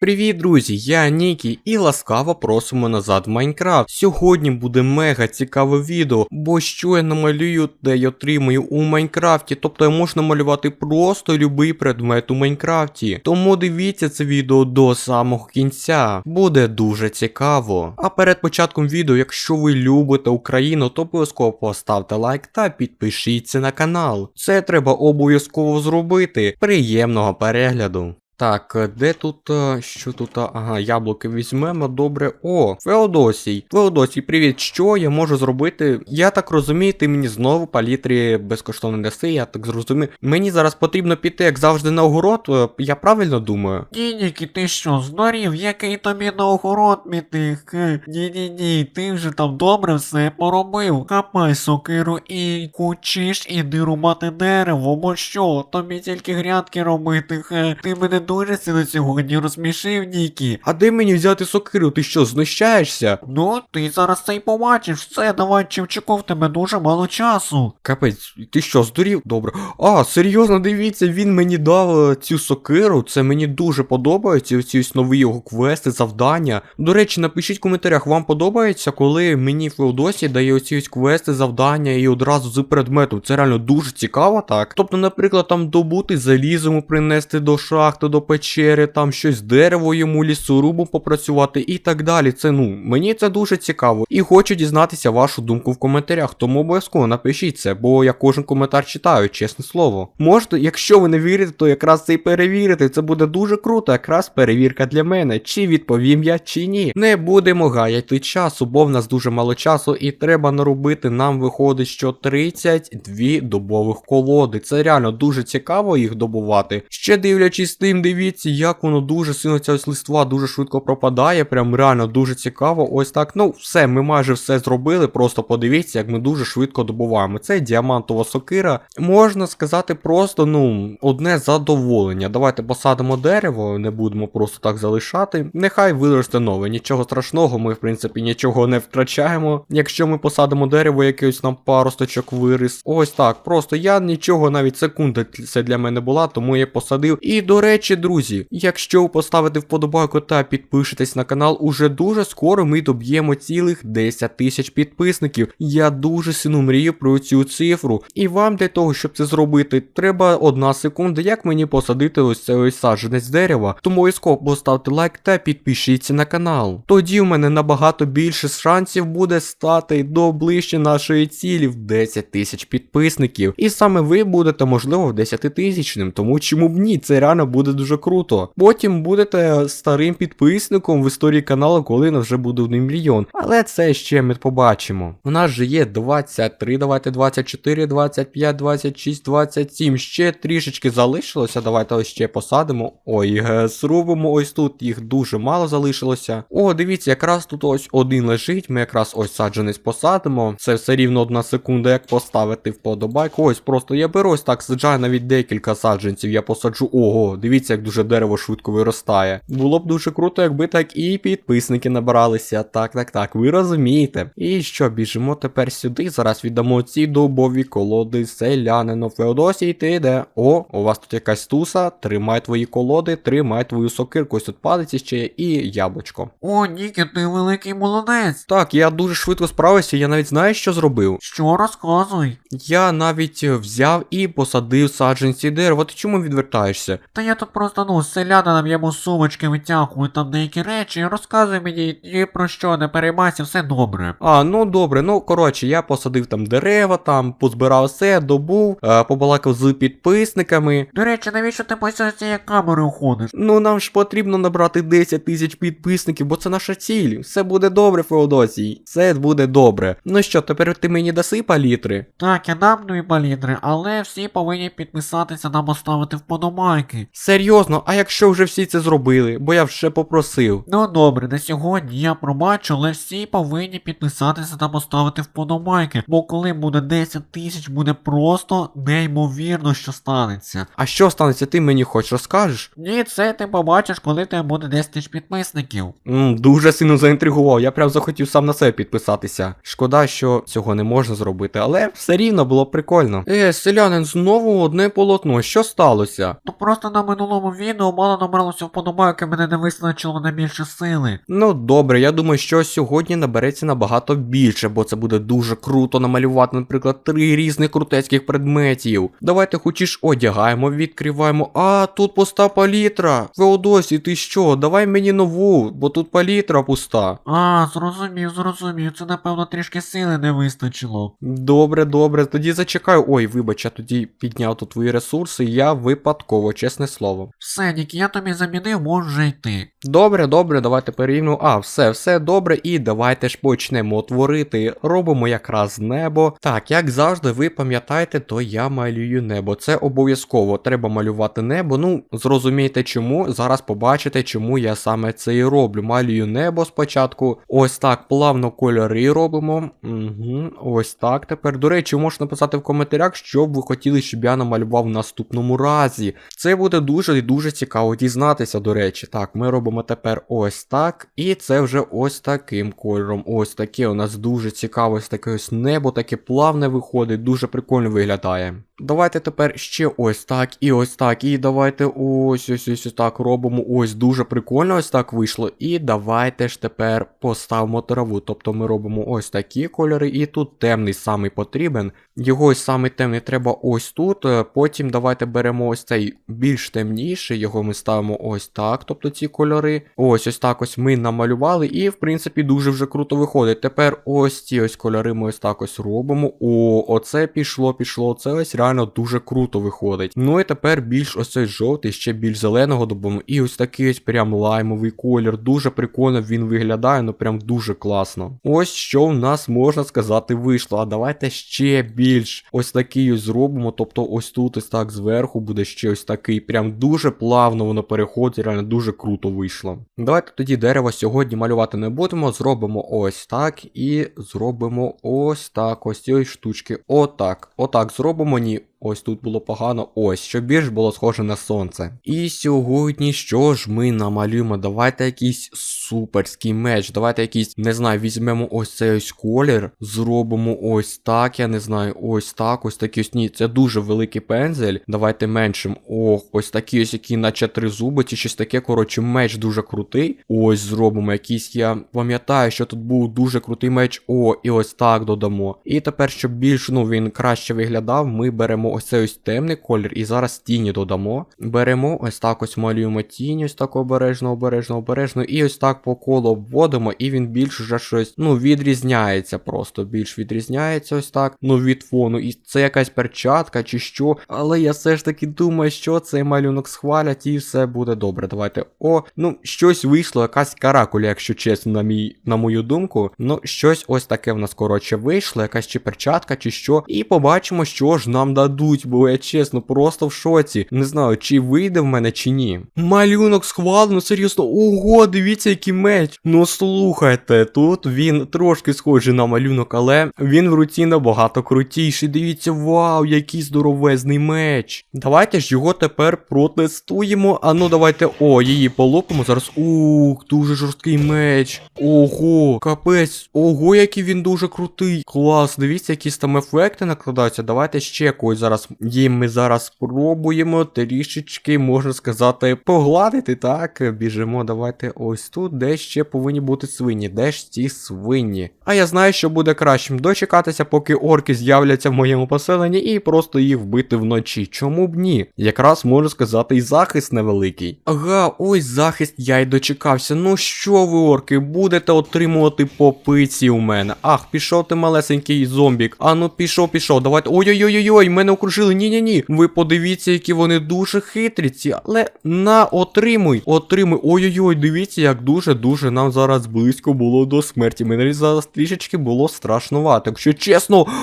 Привіт, друзі! Я Нікі і ласкаво просимо назад в Майнкрафт. Сьогодні буде мега цікаве відео, бо що я намалюю, де я отримую у Майнкрафті. Тобто я можу намалювати просто любий предмет у Майнкрафті. Тому дивіться це відео до самого кінця. Буде дуже цікаво. А перед початком відео, якщо ви любите Україну, то обов'язково поставте лайк та підпишіться на канал. Це треба обов'язково зробити. Приємного перегляду. Так, е, де тут, е, що тут, ага, яблуки візьмемо, добре. О, Феодосій. Феодосій, привіт, що я можу зробити? Я так розумію, ти мені знову палітрі безкоштовно даси, я так зрозумів. Мені зараз потрібно піти, як завжди, на огород, е, я правильно думаю? Ні-ніки, ти що, здурів, який тобі на огород піти? Хе, Ні-ні-ні, ти вже там добре все поробив. Хапай сокиру і кучиш, іди рубати дерево, бо що, тобі тільки грядки робити, хе. Ти мене дуже сильно сьогодні розсмішив, Нікі. А де мені взяти сокиру? Ти що, знущаєшся? Ну, ти зараз це й побачиш, все, давай, Чевчику, в тебе дуже мало часу. Капець, ти що, здурів? Добре. А, серйозно, дивіться, він мені дав е, цю сокиру. Це мені дуже подобається. Ці ось нові його квести, завдання. До речі, напишіть в коментарях, вам подобається, коли мені Феодосі дає оці ось квести, завдання і одразу з предмету. Це реально дуже цікаво, так. Тобто, наприклад, там добути залізо йому принести до шахти, до печери, там щось дерево йому лісорубом попрацювати і так далі. Це ну, мені це дуже цікаво. І хочу дізнатися вашу думку в коментарях. Тому обов'язково напишіть це, бо я кожен коментар читаю, чесне слово. Можете, якщо ви не вірите, то якраз це і перевірити. Це буде дуже круто, якраз перевірка для мене, чи відповім я, чи ні. Не будемо гаяти часу, бо в нас дуже мало часу, і треба наробити. Нам виходить, що 32 добових колоди. Це реально дуже цікаво їх добувати. Ще дивлячись тим, дивіться, як воно дуже сильно ця ось листва дуже швидко пропадає. Прям реально дуже цікаво. Ось так. Ну, все, ми майже все зробили. Просто подивіться, як ми дуже швидко добуваємо. Це діамантова сокира. Можна сказати, просто, ну, одне задоволення. Давайте посадимо дерево, не будемо просто так залишати. Нехай виросте нове. Нічого страшного, ми, в принципі, нічого не втрачаємо. Якщо ми посадимо дерево, якийсь нам паросточок виріс. Ось так. Просто я нічого навіть секунди це для мене була, тому я посадив. І до речі, друзі, якщо ви поставите вподобайку та підпишетесь на канал, уже дуже скоро ми доб'ємо цілих 10 тисяч підписників. Я дуже сильно мрію про цю цифру. І вам для того, щоб це зробити, треба одна секунда, як мені посадити ось цей ось саджанець дерева. Тому обов'язково поставте лайк та підпишіться на канал. Тоді в мене набагато більше шансів буде стати до ближче нашої цілі в 10 тисяч підписників. І саме ви будете, можливо, в 10 тисячним, тому чому б ні, це реально буде дуже круто. Потім будете старим підписником в історії каналу, коли вже буде 1 мільйон. Але це ще ми побачимо. У нас же є 23, давайте 24, 25, 26, 27. Ще трішечки залишилося. Давайте ось ще посадимо. Ой, е, зробимо ось тут. Їх дуже мало залишилося. О, дивіться, якраз тут ось один лежить. Ми якраз ось саджанець посадимо. Це все рівно одна секунда, як поставити вподобайку. Ось просто я беру ось так, саджаю навіть декілька саджанців. Я посаджу. Ого, дивіться, як дуже дерево швидко виростає. Було б дуже круто, якби так і підписники набиралися. Так, так, так, ви розумієте. І що, біжимо тепер сюди. Зараз віддамо ці дубові колоди селянину Феодосій, ти де? О, у вас тут якась туса. Тримай твої колоди, тримай твою сокирку. Ось тут палиці ще і яблучко. О, Нікі, ти великий молодець. Так, я дуже швидко справився, я навіть знаю, що зробив. Що розказуй? Я навіть взяв і посадив саджанці дерева. Ти чому відвертаєшся? Та я тут просто ну селянинам йому сумочки витягую там деякі речі, розказуй мені ні про що, не переймайся, все добре. А, ну добре, ну коротше, я посадив там дерева, там позбирав все, добув, е, побалакав з підписниками. До речі, навіщо ти з цієї камери уходиш? Ну нам ж потрібно набрати 10 тисяч підписників, бо це наша ціль. Все буде добре, Феодосій. Все буде добре. Ну що, тепер ти мені даси палітри? Так, я дам нові палітри, але всі повинні підписатися та поставити вподобайки. Серйозно, а якщо вже всі це зробили, бо я вже попросив. Ну добре, на сьогодні я пробачу, але всі повинні підписатися та поставити вподобайки, бо коли буде 10 тисяч, буде просто неймовірно, що станеться. А що станеться, ти мені хоч розкажеш? Ні, це ти побачиш, коли тебе буде 10 тисяч підписників. М, дуже сильно заінтригував, я прям захотів сам на себе підписатися. Шкода, що цього не можна зробити, але все рівно було прикольно. Е, селянин, знову одне полотно, що сталося? Ну просто на минулому минулому відео мало набралося вподобайки, мене не вистачило на більше сили. Ну добре, я думаю, що сьогодні набереться набагато більше, бо це буде дуже круто намалювати, наприклад, три різних крутецьких предметів. Давайте хочеш одягаємо, відкриваємо. А, тут пуста палітра. Феодосі, ти що? Давай мені нову, бо тут палітра пуста. А, зрозумів, зрозумів, це напевно трішки сили не вистачило. Добре, добре, тоді зачекаю. Ой, вибач, я тоді підняв тут твої ресурси, я випадково, чесне слово. Все, Нік, я тобі замінив, можеш вже йти. Добре, добре, давайте перевіримо. А, все, все добре, і давайте ж почнемо творити. Робимо якраз небо. Так, як завжди, ви пам'ятаєте, то я малюю небо. Це обов'язково. Треба малювати небо. Ну, зрозумійте чому. Зараз побачите, чому я саме це і роблю. Малюю небо спочатку. Ось так, плавно кольори робимо. Угу, ось так тепер. До речі, можете написати в коментарях, що б ви хотіли, щоб я намалював в наступному разі. Це буде дуже і дуже цікаво дізнатися, до речі. Так, ми робимо тепер ось так. І це вже ось таким кольором. Ось таке у нас дуже цікаве ось таке ось небо, таке плавне виходить, дуже прикольно виглядає. Давайте тепер ще ось так і ось так. І давайте ось ось ось ось так робимо. Ось дуже прикольно ось так вийшло. І давайте ж тепер поставимо траву. Тобто ми робимо ось такі кольори, і тут темний самий потрібен. Його ось самий темний треба ось тут. е, Потім давайте беремо ось цей більш темніший, його ми ставимо ось так, тобто ці кольори. Ось ось так ось ми намалювали, і в принципі дуже вже круто виходить. Тепер ось ці ось кольори ми ось так ось робимо. О, оце пішло, пішло. Це ось реально дуже круто виходить. Ну і тепер більш ось цей жовтий, ще більш зеленого добимо. І ось такий ось прям лаймовий колір. Дуже прикольно він виглядає, ну прям дуже класно. Ось що в нас можна сказати вийшло. А давайте ще більш ось такий ось зробимо. Тобто ось тут ось так зверху буде ще ось такий. Прям дуже плавно воно переходить, реально дуже круто вийшло. Давайте тоді дерево сьогодні малювати не будемо. Зробимо ось так і зробимо ось так. Ось ось штучки. Отак. Отак зробимо ні. mute. Ось тут було погано, ось, щоб більш було схоже на сонце. І сьогодні що ж ми намалюємо? Давайте якийсь суперський меч. Давайте якийсь, не знаю, візьмемо ось цей ось колір, зробимо ось так, я не знаю, ось так, ось такий ось ні. Це дуже великий пензель. Давайте меншим. Ох, ось такий ось який наче три зуби, чи щось таке. Коротше, меч дуже крутий. Ось зробимо якийсь. Я пам'ятаю, що тут був дуже крутий меч. О, і ось так додамо. І тепер, щоб більш ну він краще виглядав, ми беремо ось цей ось темний колір і зараз тіні додамо. Беремо ось так ось малюємо тінь, ось так обережно, обережно, обережно. І ось так по колу обводимо, і він більш вже щось ну відрізняється просто. Більш відрізняється ось так. Ну від фону. І це якась перчатка чи що. Але я все ж таки думаю, що цей малюнок схвалять і все буде добре. Давайте. О, ну щось вийшло, якась каракуля, якщо чесно, на мій, на мою думку. Ну, щось ось таке в нас коротше вийшло, якась чи перчатка, чи що. І побачимо, що ж нам дадуть, бо я чесно, просто в шоці. Не знаю, чи вийде в мене, чи ні. Малюнок схвалено, серйозно. Ого, дивіться, який меч. Ну слухайте, тут він трошки схожий на малюнок, але він в руці набагато крутіший. Дивіться, вау, який здоровезний меч. Давайте ж його тепер протестуємо. А ну давайте. О, її полопимо зараз. Ух, дуже жорсткий меч. Ого, капець. Ого, який він дуже крутий. Клас, дивіться, якісь там ефекти накладаються. Давайте ще когось зараз. Їм ми зараз спробуємо трішечки, можна сказати, погладити. Так, біжимо. Давайте ось тут, де ще повинні бути свині. Де ж ці свині? А я знаю, що буде кращим дочекатися, поки орки з'являться в моєму поселенні, і просто їх вбити вночі. Чому б ні? Якраз можу сказати, і захист невеликий. Ага, ось захист я й дочекався. Ну що ви, орки, будете отримувати по пиці у мене. Ах, пішов ти малесенький зомбік. А ну пішов, пішов. Давайте. Ой-ой-ой-ой, мене окружили. Ні-ні-ні. Ви подивіться, які вони дуже хитрі ці. Але на, отримуй, отримуй. Ой-ой-ой, дивіться, як дуже-дуже нам зараз близько було до смерті. Мені зараз трішечки було страшнувато. Якщо чесно.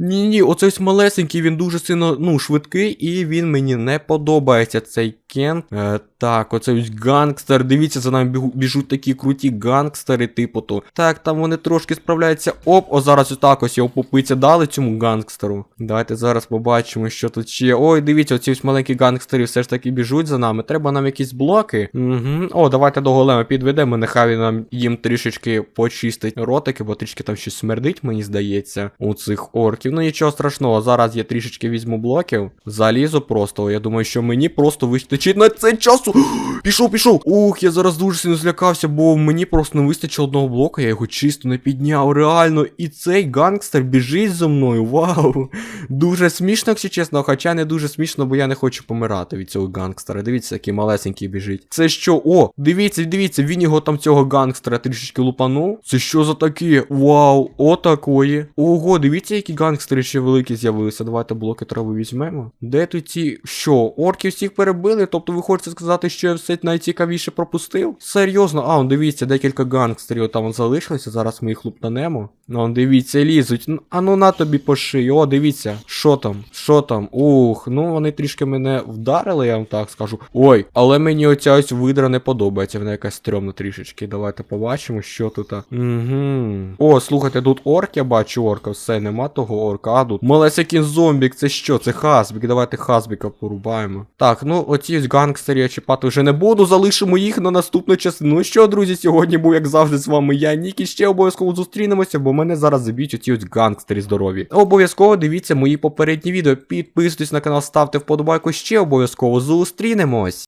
Ні, ні, оцей малесенький, він дуже сильно ну, швидкий, і він мені не подобається цей Кен. Е, Так, оце ось гангстер. Дивіться, за нами біжуть такі круті гангстери, типу то. Так, там вони трошки справляються. Оп, о, зараз отак ось його попиці дали цьому гангстеру. Давайте зараз побачимо, що тут ще. Ой, дивіться, оці ось маленькі гангстери все ж таки біжуть за нами. Треба нам якісь блоки. Угу. О, давайте до голема підведемо. Нехай він нам їм трішечки почистить ротики, бо трішки там щось смердить, мені здається, у цих орків. Ну нічого страшного, зараз я трішечки візьму блоків. Залізу просто. Я думаю, що мені просто вистачить на це часу. Пішов, пішов. Ух, я зараз дуже сильно злякався, бо мені просто не вистачило одного блока, я його чисто не підняв. Реально, і цей гангстер біжить за мною. Вау! Дуже смішно, якщо чесно, хоча не дуже смішно, бо я не хочу помирати від цього гангстера. Дивіться, який малесенький біжить. Це що? О, дивіться, дивіться, він його там цього гангстера трішечки лупанув. Це що за такі? Вау, отакої. Ого, дивіться, які гангстери ще великі з'явилися. Давайте блоки трави візьмемо. Де тут ці. Що, орків всіх перебили? Тобто ви хочете сказати, що я все найцікавіше пропустив? Серйозно, а, он дивіться, декілька гангстерів там залишилося. Зараз ми їх лупанемо. Ну, дивіться, лізуть. А ну на тобі по шиї. О, дивіться, що там? Що там? Ух, ну вони трішки мене вдарили, я вам так скажу. Ой, але мені оця ось видра не подобається. Вона якась стрьомна трішечки. Давайте побачимо, що тут. Угу. О, слухайте, тут орк, я бачу орка. Все, нема того орка. А тут малесякий зомбік. Це що? Це хасбік. Давайте хасбіка порубаємо. Так, ну оці ось гангстері я чіпати вже не буду. Залишимо їх на наступну частину. Ну що, друзі, сьогодні був, як завжди, з вами я, Нік, і ще обов'язково зустрінемося, бо мене зараз заб'ють оці ось гангстері здорові. Обов'язково дивіться мої попередні відео. Підписуйтесь на канал, ставте вподобайку, ще обов'язково зустрінемось.